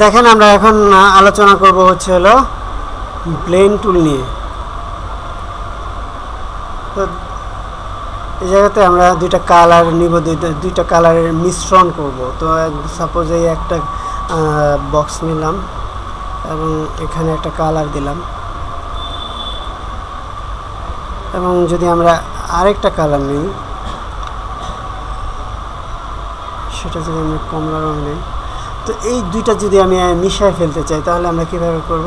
দেখেন আমরা এখন আলোচনা করব হচ্ছে হলো প্লেন টুল নিয়ে। তো এই জায়গাতে আমরা দুইটা কালার নিব, দুইটা দুইটা কালারের মিশ্রণ করব। তো সাপোজ এই একটা বক্স নিলাম এবং এখানে একটা কালার দিলাম। এবং যদি আমরা আরেকটা কালার নিই, সেটা যদি আমি কমলা রঙ নিই। তো এই দুইটা যদি আমি মিশায় ফেলতে চাই, তাহলে আমরা কীভাবে করব?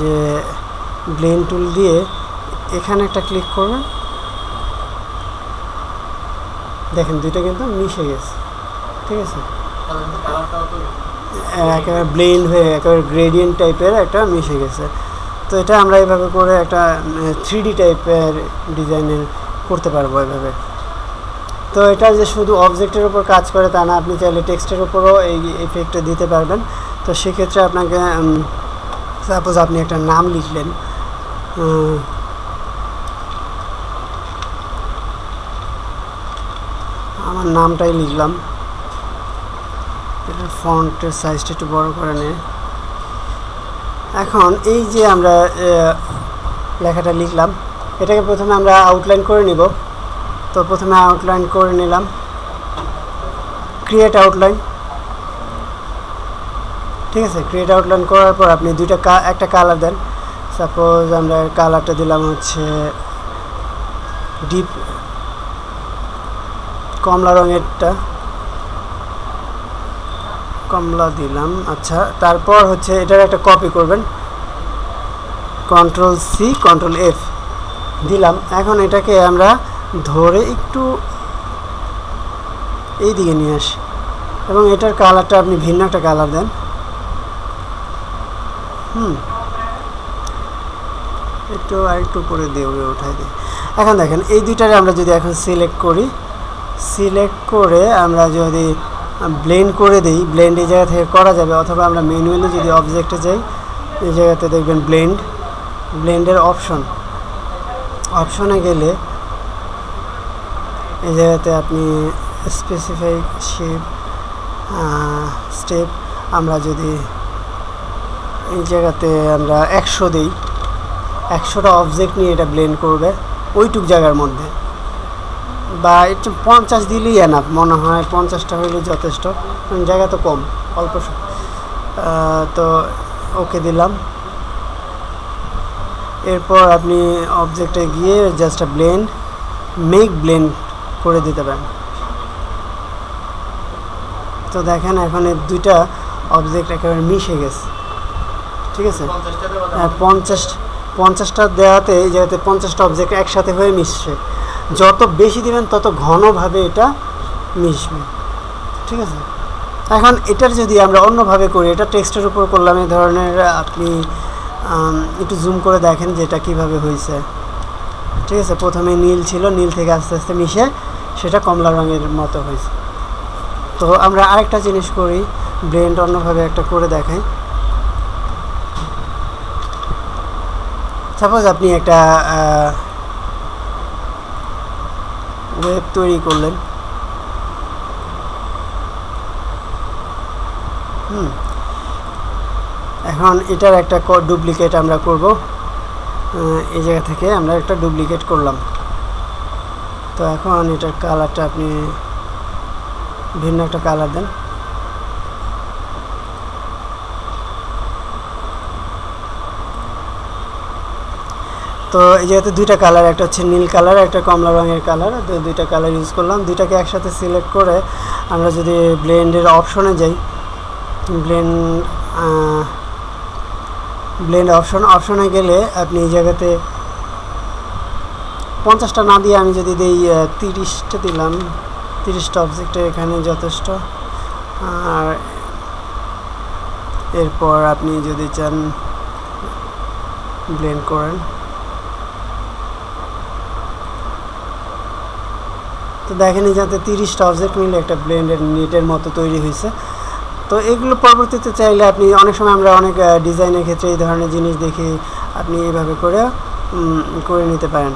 যে ব্লেন টুল দিয়ে এখানে একটা ক্লিক করবেন দেখেন, দুইটা কিন্তু মিশে গেছে। ঠিক আছে? একেবারে ব্লেন্ড হয়ে, একেবারে গ্রেডিয়েন্ট টাইপের একটা মিশে গেছে। তো এটা আমরা এইভাবে করে একটা থ্রি টাইপের ডিজাইনের করতে পারব এভাবে। তো এটা যে শুধু অবজেক্টের উপর কাজ করে তা না, আপনি চাইলে টেক্সটের উপরও এই এফেক্টটা দিতে পারবেন। তো সেক্ষেত্রে আপনাকে সাপোজ আপনি একটা নাম লিখলেন আমার নামটাই লিখলাম। এটার ফন্টের সাইজটা একটু বড় করে নে। এখন এই যে আমরা লেখাটা লিখলাম, এটাকে প্রথমে আমরা আউটলাইন করে নিব। তো প্রথমে আউটলাইন করে নিলাম। ক্রিয়েট আউটলাইন ঠিক আছে ক্রিয়েট আউটলাইন করার পর আপনি দুইটা একটা কালার দেন। সাপোজ আমরা কালারটা দিলাম হচ্ছে ডিপ কমলা রঙেরটা। কমলা দিলাম আচ্ছা তারপর হচ্ছে এটার একটা কপি করবেন। কন্ট্রোল সি কন্ট্রোল এফ দিলাম। এখন এটাকে আমরা ধরে একটু এই দিকে নিয়ে আসি। এবং এটার কালারটা আপনি ভিন্ন একটা কালার দেন। হুম। একটু আর একটু উপরে দিয়ে উঠাই দিই। এখন দেখেন, এই দুইটারে আমরা যদি এখন সিলেক্ট করি সিলেক্ট করে আমরা যদি ব্লেন্ড করে দিই ব্লেন্ড এই জায়গা থেকে করা যাবে, অথবা আমরা ম্যানুয়ালি যদি অবজেক্টে যাই, এই জায়গাতে দেখবেন ব্লেন্ড ব্লেন্ডের অপশন অপশনে গেলে এই জায়গাতে আপনি স্পেসিফাই শেপ স্টেপ আমরা যদি এই জায়গাতে আমরা একশো দিই, একশোটা অবজেক্ট নিয়ে এটা ব্লেন্ড করবে ওইটুক জায়গার মধ্যে। বা একটু পঞ্চাশ দিলেই এনাফ মনে হয় পঞ্চাশটা হইলে যথেষ্ট জায়গা তো কম, অল্প তো ওকে দিলাম। এরপর আপনি অবজেক্টে গিয়ে জাস্ট ব্লেন্ড মেক ব্লেন্ড করে দিতে পারেন। তো দেখেন এখন এই দুইটা অবজেক্ট একেবারে মিশে গেছে। ঠিক আছে? হ্যাঁ, পঞ্চাশ পঞ্চাশটা দেওয়াতে এই পঞ্চাশটা অবজেক্ট একসাথে হয়ে মিশছে। যত বেশি দিবেন তত ঘনভাবে এটা মিশবে। ঠিক আছে? এখন এটার যদি আমরা অন্যভাবে করি এটা টেক্সটের উপর করলাম এই ধরনের আপনি একটু জুম করে দেখেন যে এটা কীভাবে হয়েছে। ঠিক আছে, প্রথমে নীল ছিল, নীল থেকে আস্তে আস্তে মিশে সেটা কমলা রঙের মতো হয়েছে। তো আমরা আরেকটা জিনিস করি, ব্লেন্ড অন্যভাবে একটা করে দেখাই। সাপোজ আপনি একটা ওয়েব তৈরি করলেন। হুম। এখন এটার একটা ডুপ্লিকেট আমরা করব। এই জায়গা থেকে আমরা একটা ডুপ্লিকেট করলাম। তো এখন এটার কালারটা আপনি ভিন্ন একটা কালার দেন। তো এই যেহেতু দুইটা কালার একটা হচ্ছে নীল কালার একটা কমলা রঙের কালার তো দুইটা কালার ইউজ করলাম। দুইটাকে একসাথে সিলেক্ট করে আমরা যদি ব্লেন্ডের অপশনে যাই ব্লেন্ড ব্লেন্ড অপশন অপশনে গেলে আপনি এই জায়গাতে পঞ্চাশটা না দিয়ে আমি যদি দিই তিরিশটা দিলাম, তিরিশটা অবজেক্টে এখানে যথেষ্ট। আর এরপর আপনি যদি চান ব্লেন্ড করেন। তো দেখেন যাতে তিরিশটা অবজেক্ট মিলে একটা ব্লেন্ডের নেটের মতো তৈরি হয়েছে। তো এগুলো পরবর্তীতে চাইলে আপনি অনেক সময় আমরা অনেক ডিজাইনের ক্ষেত্রে এই ধরনের জিনিস দেখি আপনি এইভাবে করে করে নিতে পারেন।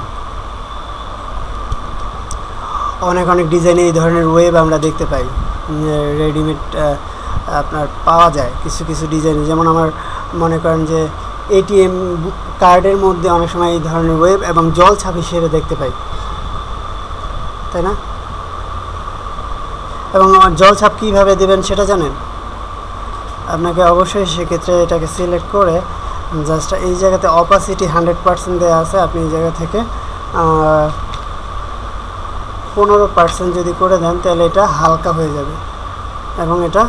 অনেক অনেক ডিজাইনে এই ধরনের ওয়েব আমরা দেখতে পাই রেডিমেড আপনার পাওয়া যায় কিছু কিছু ডিজাইন। যেমন আমার মনে করেন যে এটিএম কার্ডের মধ্যে অনেক সময় এই ধরনের ওয়েব এবং জল ছাপ হিসেবে দেখতে পাই, তাই না? এবং জল ছাপ কীভাবে দেবেন সেটা জানেন? আপনাকে অবশ্যই সেক্ষেত্রে এটাকে সিলেক্ট করে জাস্ট এই জায়গাতে অপাসিটি হান্ড্রেড পার্সেন্ট দেওয়া আছে, আপনি এই জায়গা থেকে পনেরো পার্সেন্ট যদি করে দেন, তাহলে এটা হালকা হয়ে যাবে। এবং এটা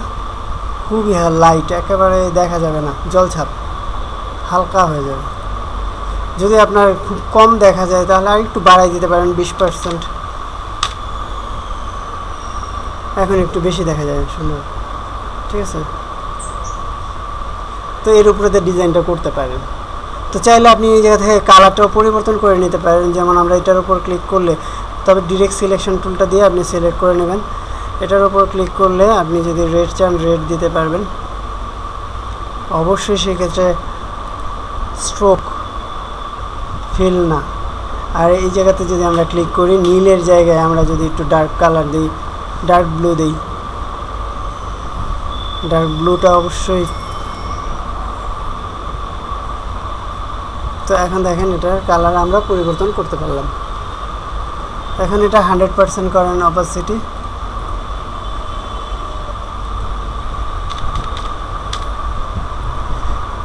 খুবই লাইট একেবারে দেখা যাবে না, জলছাপ, হালকা হয়ে যাবে। যদি আপনার খুব কম দেখা যায়, তাহলে আর একটু বাড়াই দিতে পারেন বিশ পার্সেন্ট এখন একটু বেশি দেখা যায়, সুন্দর। ঠিক আছে? তো এর উপরে দিয়ে ডিজাইনটা করতে পারেন। তো চাইলে আপনি এই জায়গা থেকে কালারটাও পরিবর্তন করে নিতে পারেন, যেমন আমরা এটার উপর ক্লিক করলে, তবে ডিরেক্ট সিলেকশন টুলটা দিয়ে আপনি সিলেক্ট করে নেবেন। এটার উপর ক্লিক করলে আপনি যদি রেড চান রেড দিতে পারবেন। অবশ্যই সেক্ষেত্রে স্ট্রোক ফিল না। আর এই জায়গাতে যদি আমরা ক্লিক করি, নীলের জায়গায় আমরা যদি একটু ডার্ক কালার দিই ডার্ক ব্লু দিই ডার্ক ব্লুটা অবশ্যই তো এখন দেখেন এটার কালার আমরা পরিবর্তন করতে পারলাম। এখন এটা হান্ড্রেড পার্সেন্ট করেন অপাসিটি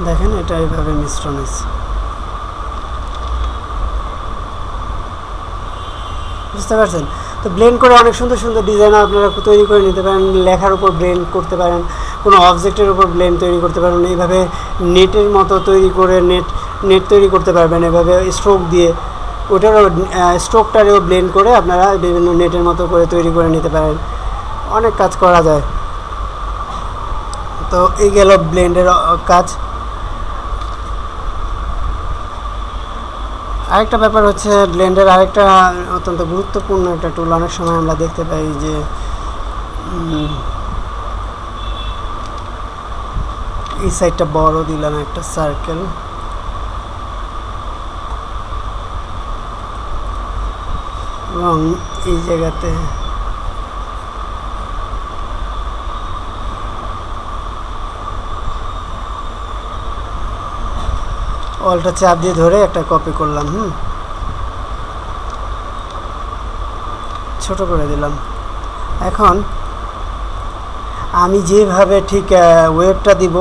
দেখেন এটা এইভাবে মিশ্রণ হয়েছে। বুঝতে পারছেন? তো ব্লেন্ড করে অনেক সুন্দর সুন্দর ডিজাইন আপনারা তৈরি করে নিতে পারেন, লেখার উপর ব্লেন্ড করতে পারেন, কোনো অবজেক্টের উপর ব্লেন্ড তৈরি করতে পারেন, এইভাবে নেটের মতো তৈরি করে নেট নেট তৈরি করতে পারবেন এভাবে স্ট্রোক দিয়ে। ওটারও স্ট্রোকটারেও ব্লেন্ড করে আপনারা বিভিন্ন নেটের মতো করে তৈরি করে নিতে পারেন। অনেক কাজ করা যায়। তো এই গেল ব্লেন্ডের কাজ। আরেকটা ব্যাপার হচ্ছে ব্লেন্ডের আরেকটা অত্যন্ত গুরুত্বপূর্ণ একটা টুল অনেক সময় আমরা দেখতে পাই যে এই সাইডটা বড় দিলাম একটা সার্কেল এবং এই জায়গাতে অলটা চাপ দিয়ে ধরে একটা কপি করলাম, হুম? ছোট করে দিলাম। এখন আমি যেভাবে ঠিক ওয়েবটা দিব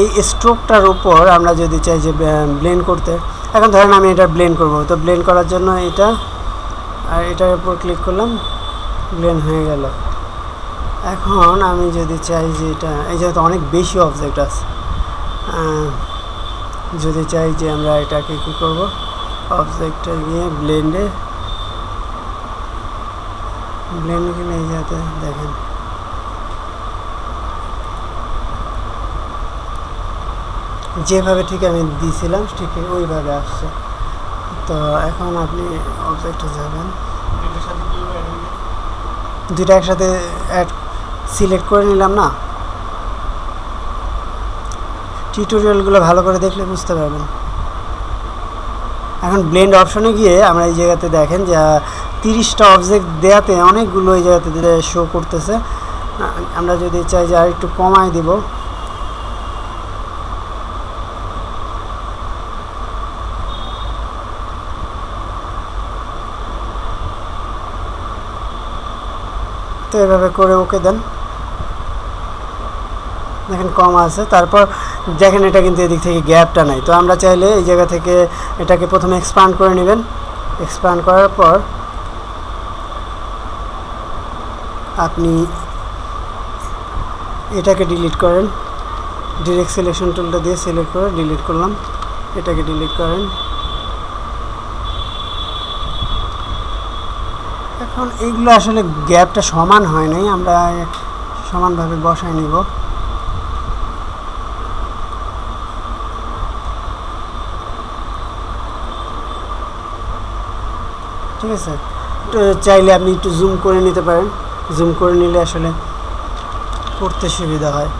এই স্ট্রোকটার উপর আমরা যদি চাই যে ব্লেন্ড করতে, এখন ধরেন আমি এটা ব্লেন্ড করব। তো ব্লেন্ড করার জন্য এটা, আর এটার উপর ক্লিক করলাম ব্লেন্ড হয়ে গেল। এখন আমি যদি চাই যে এটা, এই যেহেতু অনেক বেশি অবজেক্ট আছে যদি চাই যে আমরা এটাকে কী করব অবজেক্টটা গিয়ে ব্লেন্ডে ব্লেন্ড এই যাতে দেখেন। যেভাবে ঠিক আমি দিয়েছিলাম ঠিক ওইভাবে আসছে। তো এখন আপনি অবজেক্টে যাবেন। দুইটা একসাথে অ্যাড সিলেক্ট করে নিলাম না? টিউটোরিয়ালগুলো ভালো করে দেখলে বুঝতে পারবেন। এখন ব্লেন্ড অপশনে গিয়ে আমরা এই জায়গাতে দেখেন যে তিরিশটা অবজেক্ট দেওয়াতে অনেকগুলো এই জায়গাতে শো করতেছে। আমরা যদি চাই যে আর একটু কমায় দিব। তো এভাবে করে ওকে দেন। দেখেন কম আছে। তারপর দেখেন এটা কিন্তু এদিক থেকে গ্যাপটা নাই। তো আমরা চাইলে এই জায়গা থেকে এটাকে প্রথমে এক্সপ্যান্ড করে নেবেন। এক্সপ্যান্ড করার পর আপনি এটাকে ডিলিট করেন। ডিরেক্ট সিলেকশন টুলটা দিয়ে সিলেক্ট করে ডিলিট করলাম। এটাকে ডিলিট করেন। এখন এইগুলো আসলে গ্যাপটা সমান হয় নাই, আমরা সমানভাবে বসায় নিব। ঠিক আছে চাইলে আপনি একটু জুম করে নিতে পারেন। জুম করে নিলে আসলে করতে সুবিধা হয়।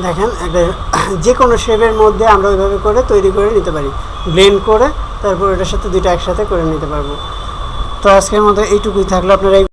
দেখেন একটা যে কোনো শেপের মধ্যে আমরা ওইভাবে করে তৈরি করে নিতে পারি। ব্লেন্ড করে তারপর এটার সাথে দুইটা একসাথে করে নিতে পারব। তো আজকের মতো এইটুকুই থাকল। আপনারা